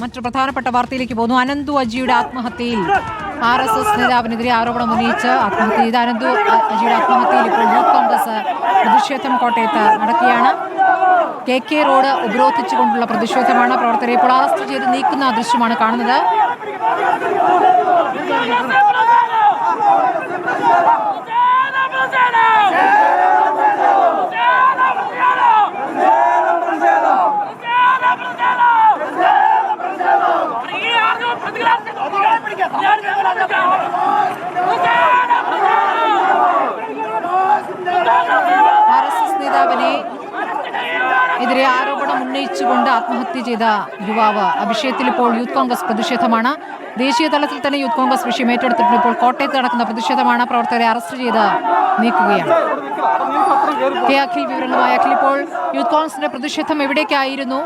മറ്റു പ്രധാനപ്പെട്ട വാർത്തയിലേക്ക് പോകുന്നു. അനന്തു അജിയുടെ ആത്മഹത്യയിൽ ആർ എസ് എസ് നേതാവിനെതിരെ ആരോപണം ഉന്നയിച്ച് ആത്മഹത്യ ചെയ്ത അനന്തു അജിയുടെ ആത്മഹത്യയിൽ ഇപ്പോൾ യൂത്ത് കോൺഗ്രസ് പ്രതിഷേധം കോട്ടയത്ത് നടക്കുകയാണ്. കെ കെ റോഡ് ഉപരോധിച്ചുകൊണ്ടുള്ള പ്രതിഷേധമാണ് പ്രവർത്തകരെ ഇപ്പോൾ അറസ്റ്റ് ചെയ്ത് നീക്കുന്ന ദൃശ്യമാണ് കാണുന്നത്. ആർ എസ് എസ് നേതാവിനെ എതിരെ ആരോപണം ഉന്നയിച്ചുകൊണ്ട് ആത്മഹത്യ ചെയ്ത യുവാവ്. ആ വിഷയത്തിൽ ഇപ്പോൾ യൂത്ത് കോൺഗ്രസ് പ്രതിഷേധമാണ്. ദേശീയ തലത്തിൽ തന്നെ യൂത്ത് കോൺഗ്രസ് വിഷയം ഏറ്റെടുത്തിട്ടുണ്ട്. ഇപ്പോൾ കോട്ടയത്ത് നടക്കുന്ന പ്രതിഷേധമാണ് പ്രവർത്തകരെ അറസ്റ്റ് ചെയ്ത് നീക്കുകയാണ്. കെ അഖിൽ വിവരങ്ങളുമായി അഖിൽ ഇപ്പോൾ യൂത്ത് കോൺഗ്രസിന്റെ പ്രതിഷേധം എവിടേക്കായിരുന്നു?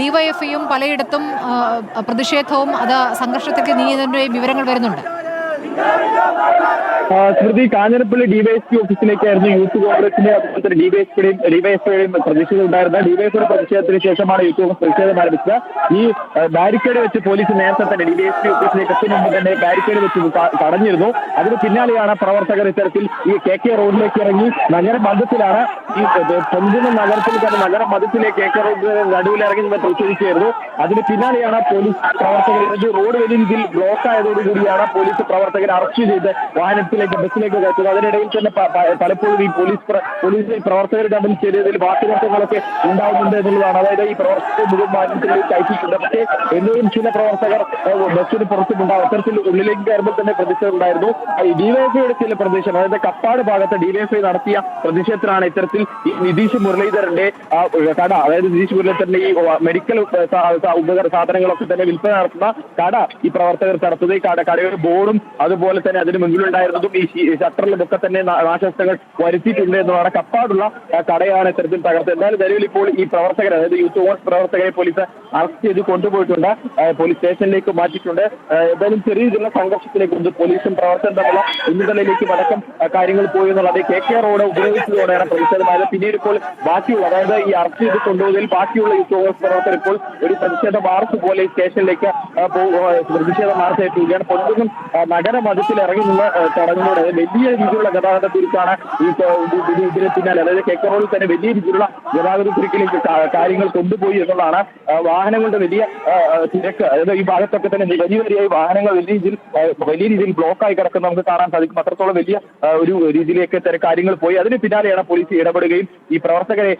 ഡിവൈഎഫ്ഐയും പലയിടത്തും പ്രതിഷേധവും അത് സംഘർഷത്തിലേക്ക് നീങ്ങിയതിന്റെ വിവരങ്ങൾ വരുന്നുണ്ട്. സ്മൃതി കാഞ്ഞിരപ്പള്ളി ഡിവൈഎസ്പി ഓഫീസിലേക്കായിരുന്നു യൂത്ത് കോൺഗ്രസിന്റെ അതുപോലെ തന്നെ ഡിവൈഎസ്പിയുടെയും ഡിവൈഎസ്പിയുടെയും പ്രതിഷേധം ഉണ്ടായിരുന്നത്. ഡിവൈഎസ്പിയുടെ പ്രതിഷേധത്തിന് ശേഷമാണ് യൂത്ത് കോൺഗ്രസ് പ്രതിഷേധം ആരംഭിച്ചത്. ഈ ബാരിക്കേഡ് വെച്ച് പോലീസ് നേരത്തെ തന്നെ ഡിവൈഎസ്പി ഓഫീസിലേക്ക് എത്തും മുമ്പ് തന്നെ ബാരിക്കേഡ് വെച്ച് തടഞ്ഞിരുന്നു അതിന് പിന്നാലെയാണ് പ്രവർത്തകർ ഇത്തരത്തിൽ ഈ കെ കെ റോഡിലേക്ക് ഇറങ്ങി. നഗര ഈ പൊന്തുന്ന നഗരത്തിൽ തന്നെ നഗര മതത്തിലേക്ക് റോഡ് നടുവിൽ ഇറങ്ങി നിന്ന് പ്രതിഷേധിച്ചായിരുന്നു അതിന് പിന്നാലെയാണ് പോലീസ് പ്രവർത്തകർ റോഡ് വലിയ രീതിയിൽ ബ്ലോക്ക് ആയതോടുകൂടിയാണ് പോലീസ് പ്രവർത്തകരെ അറസ്റ്റ് ചെയ്ത് വാഹനത്തിലേക്ക് ബസ്സിലേക്ക് കയറ്റുന്നത്. അതിനിടയിൽ തന്നെ പലപ്പോഴും ഈ പോലീസ് പോലീസ് പ്രവർത്തകർ തമ്മിൽ ചെറിയതിൽ വാക്കുതർക്കങ്ങളൊക്കെ ഉണ്ടാകുന്നുണ്ട് എന്നുള്ളതാണ്. അതായത് ഈ പ്രവർത്തകർ മുഴുവൻ വാഹനത്തിലേക്ക് കയറ്റിയിട്ടുണ്ട് പക്ഷേ എന്നിലും ചില പ്രവർത്തകർ ബസ്സിന് പുറത്തുമുണ്ടാവും അത്തരത്തിൽ ഉള്ളിലേക്ക് കയറുമ്പോൾ തന്നെ പ്രതിഷേധം ഉണ്ടായിരുന്നു. ഡിവൈഎഫ്ഐയുടെ ചില പ്രതിഷേധം അതായത് കപ്പാട് ഭാഗത്ത് ഡിവൈഎഫ്ഐ നടത്തിയ പ്രതിഷേധത്തിലാണ് ഇത്തരത്തിൽ ഈ നിതീഷ് മുരളീധരന്റെ ആ, കട അതായത് നിതീഷ് മുരളീധരന്റെ ഈ മെഡിക്കൽ ഉപകരണ സാധനങ്ങളൊക്കെ തന്നെ വിൽപ്പന നടത്തുന്ന കട ഈ പ്രവർത്തകർ നടത്തുന്നത്. ഈ കട കടയുടെ ബോർഡും അതുപോലെ തന്നെ അതിന് മുന്നിലുണ്ടായിരുന്നതും ഈ ഷട്ടറിലും ഷട്ടറിലുമൊക്കെ തന്നെ നാശനഷ്ടങ്ങൾ വരുത്തിയിട്ടുണ്ട് എന്നതാണ് കപ്പാടുള്ള കടയാണ് ഇത്തരത്തിൽ തകർത്തത്. എന്തായാലും നിലവിൽ ഇപ്പോൾ ഈ പ്രവർത്തകർ അതായത് യൂത്ത് കോൺഗ്രസ് പ്രവർത്തകരെ പോലീസ് അറസ്റ്റ് ചെയ്ത് കൊണ്ടുപോയിട്ടുണ്ട്. പോലീസ് സ്റ്റേഷനിലേക്ക് മാറ്റിയിട്ടുണ്ട്. എന്തായാലും ചെറിയ രീതിയിലുള്ള സംഘർഷത്തിലേക്ക് ഉണ്ട് പോലീസും പ്രവർത്തനം തമ്മിലുള്ള ഉന്നതലയിലേക്കും അടക്കം കാര്യങ്ങൾ പോയി എന്നുള്ളത് കെ കെ റോഡ് ഉപയോഗിച്ചതോടെയാണ് പ്രതിഷേധമായത് പിന്നീട് ഇപ്പോൾ ബാക്കിയുള്ള അതായത് ഈ അറസ്റ്റ് ചെയ്ത് കൊണ്ടുപോയതിൽ ബാക്കിയുള്ള കോൺഗ്രസ് പ്രവർത്തകർ ഇപ്പോൾ ഒരു പ്രതിഷേധ മാർച്ച് പോലെ സ്റ്റേഷനിലേക്ക് പ്രതിഷേധ മാർച്ച് എത്തുകയാണ് പൊതുവും നഗര മധ്യത്തിൽ ഇറങ്ങി നിന്ന് തടഞ്ഞതോടെ വലിയ രീതിയിലുള്ള ഗതാഗത തിരിച്ചാണ് ഈ ഇതിന് പിന്നാലെ അതായത് കെ കെ റോഡിൽ തന്നെ വലിയ രീതിയിലുള്ള ഗതാഗത തിരിക്കലേക്ക് കാര്യങ്ങൾ കൊണ്ടുപോയി എന്നുള്ളതാണ് വാഹനങ്ങളുടെ വലിയ തിരക്ക്. അതായത് ഈ ഭാഗത്തൊക്കെ തന്നെ വലിയ വരിയായി വാഹനങ്ങൾ വലിയ രീതിയിൽ വലിയ രീതിയിൽ ബ്ലോക്കായി കിടക്കുന്ന നമുക്ക് കാണാൻ സാധിക്കും. അത്രത്തോളം വലിയ ഒരു രീതിയിലേക്ക് കാര്യങ്ങൾ പോയി. അതിന് പിന്നാലെയാണ് പോലീസ് ഇടപെടുകയും ഈ പ്രവർത്തകരെ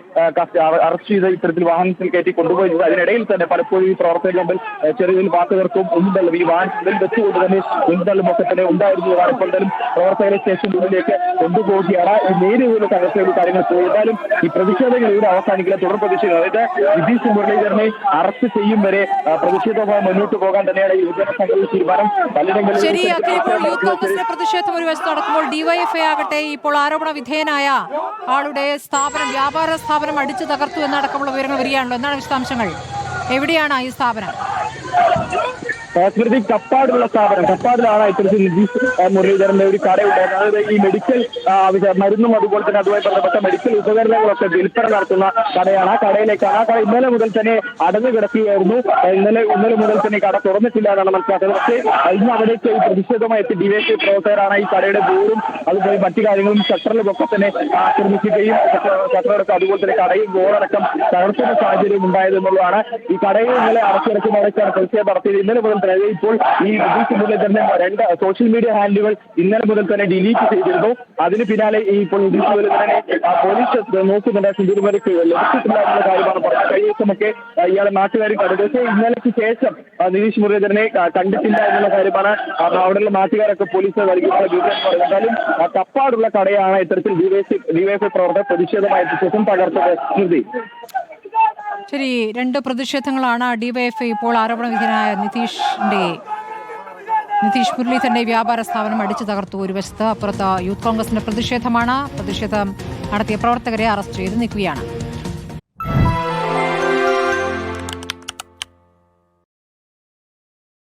അറസ്റ്റ് ചെയ്ത് ഇത്തരത്തിൽ വാഹനത്തിൽ കയറ്റി കൊണ്ടുപോയി. അതിനിടയിൽ തന്നെ പലപ്പോഴും ഈ പ്രവർത്തകർ മുമ്പിൽ ചെറിയ രീതിയിൽ വാക്കുകൾക്കും ഉന്തള്ളും ഈ വാഹനത്തിൽ വെച്ചുകൊണ്ട് തന്നെ ഉന്തള്ളും ഒക്കെ തന്നെ ഉണ്ടായിരുന്നതാണ് ഇപ്പോൾ എന്തായാലും പ്രവർത്തകരെ സ്റ്റേഷനുള്ളിലേക്ക് കൊണ്ടുപോവുകയാണ്. ഈ നേരിടുന്ന തകർച്ചയുടെ കാര്യങ്ങൾ പോയി. എന്തായാലും ഈ പ്രതിഷേധങ്ങൾ ഇവിടെ അവസാനിക്കില്ല. തുടർ പ്രതിഷേധം. അതായത് നിതീഷ് മുരളീധരനെ അറസ്റ്റ് ചെയ്യും വരെ പ്രതിഷേധവുമായി മുന്നോട്ട് പോകാൻ തന്നെയാണ് ഈ യുവജന സംഘം തീരുമാനം. പലയിടങ്ങളിലും ശരി അഖിൽ ഇപ്പോൾ യൂത്ത് കോൺഗ്രസിന്റെ പ്രതിഷേധം ഒരു വശത്ത് നടക്കുമ്പോൾ ഡിവൈഎഫ്ഐ ആകട്ടെ ഇപ്പോൾ ആരോപണ വിധേയനായ ആളുടെ സ്ഥാപനം വ്യാപാര സ്ഥാപനം അടിച്ചു തകർത്തു എന്നടക്കമുള്ള വിവരങ്ങൾ വരികയാണല്ലോ. എന്താണ് വിശദാംശങ്ങൾ? എവിടെയാണ് ഈ സ്ഥാപനം? സ്മൃതി കപ്പാടുള്ള സ്ഥാപനം. കപ്പാടിലാണ് ഇത്തരത്തിൽ നിതീഷ് മുരളീധരന്റെ ഒരു കടയുണ്ട് അതായത് ഈ മെഡിക്കൽ മരുന്നും അതുപോലെ തന്നെ അതുമായി ബന്ധപ്പെട്ട മെഡിക്കൽ ഉപകരണങ്ങളൊക്കെ വിൽപ്പന നടത്തുന്ന കടയാണ്. ആ കടയിലേക്കാണ്. ആ കട ഇന്നലെ മുതൽ തന്നെ അടഞ്ഞു കിടക്കുകയായിരുന്നു. ഇന്നലെ ഇന്നലെ മുതൽ തന്നെ കട തുറന്നിട്ടില്ല എന്നാണ് മനസ്സിലാക്കുന്നത്. പക്ഷേ ഇന്ന് അവിടേക്ക് ഈ പ്രതിഷേധമായി എത്തി ഡിവൈഎസ്പി പ്രവർത്തകരാണ് ഈ കടയുടെ ബോർഡും അതുപോലെ മറ്റു കാര്യങ്ങളും ഷട്ടറിലും ഒക്കെ തന്നെ ആക്രമിക്കുകയും ഷട്ടറടക്കം അതുപോലെ തന്നെ കടയും ബോർഡടക്കം തകർക്കുന്ന സാഹചര്യം ഉണ്ടായത് എന്നുള്ളതാണ് ഈ കടയിൽ ഇന്നലെ അടച്ചിറക്കുന്നതൊക്കെയാണ് പ്രതിഷേധം നടത്തിയത്. ഇന്നലെ മുതൽ അതായത് ഇപ്പോൾ ഈ നിതീഷ് മുതൽ തന്നെ രണ്ട് സോഷ്യൽ മീഡിയ ഹാൻഡിലുകൾ ഇന്നലെ മുതൽ തന്നെ ഡിലീറ്റ് ചെയ്തിരുന്നു. അതിന് പിന്നാലെ ഈ ഇപ്പോൾ നിതീഷ് മുതൽ തന്നെ പോലീസ് നോക്കുന്നുണ്ട്. സിന്ധു വരയ്ക്ക് ലഭിച്ചിട്ടില്ല കാര്യമാണ് കഴിഞ്ഞ ദിവസമൊക്കെ ഇയാളെ നാട്ടുകാർ കണ്ടത്. പക്ഷേ ഇന്നലെക്ക് ശേഷം നിതീഷ് മുരളീധരനെ കണ്ടിട്ടില്ല എന്നുള്ള കാര്യമാണ്. അവിടെയുള്ള നാട്ടുകാരൊക്കെ പോലീസ് നൽകിയിട്ടുള്ള വിവരം എന്തായാലും കപ്പാടുള്ള കടയാണ് ഇത്തരത്തിൽ ഡിവൈഎസ് ഡിവൈഎഫ് പ്രവർത്തകർ പ്രതിഷേധമായ ശേഷം തകർത്തത്. സ്മൃതി ശരി രണ്ട് പ്രതിഷേധങ്ങളാണ് ഡിവൈഎഫ്ഐ ഇപ്പോൾ ആരോപണ വിധേയനായ നിതീഷിന്റെ നിതീഷ് മുരളീധരന്റെ വ്യാപാര സ്ഥാപനം അടിച്ചു തകർത്തു. ഒരു വശത്ത് അപ്പുറത്ത് യൂത്ത് കോൺഗ്രസിന്റെ പ്രതിഷേധമാണ്. പ്രതിഷേധം നടത്തിയ പ്രവർത്തകരെ അറസ്റ്റ് ചെയ്ത് നീക്കുകയാണ്.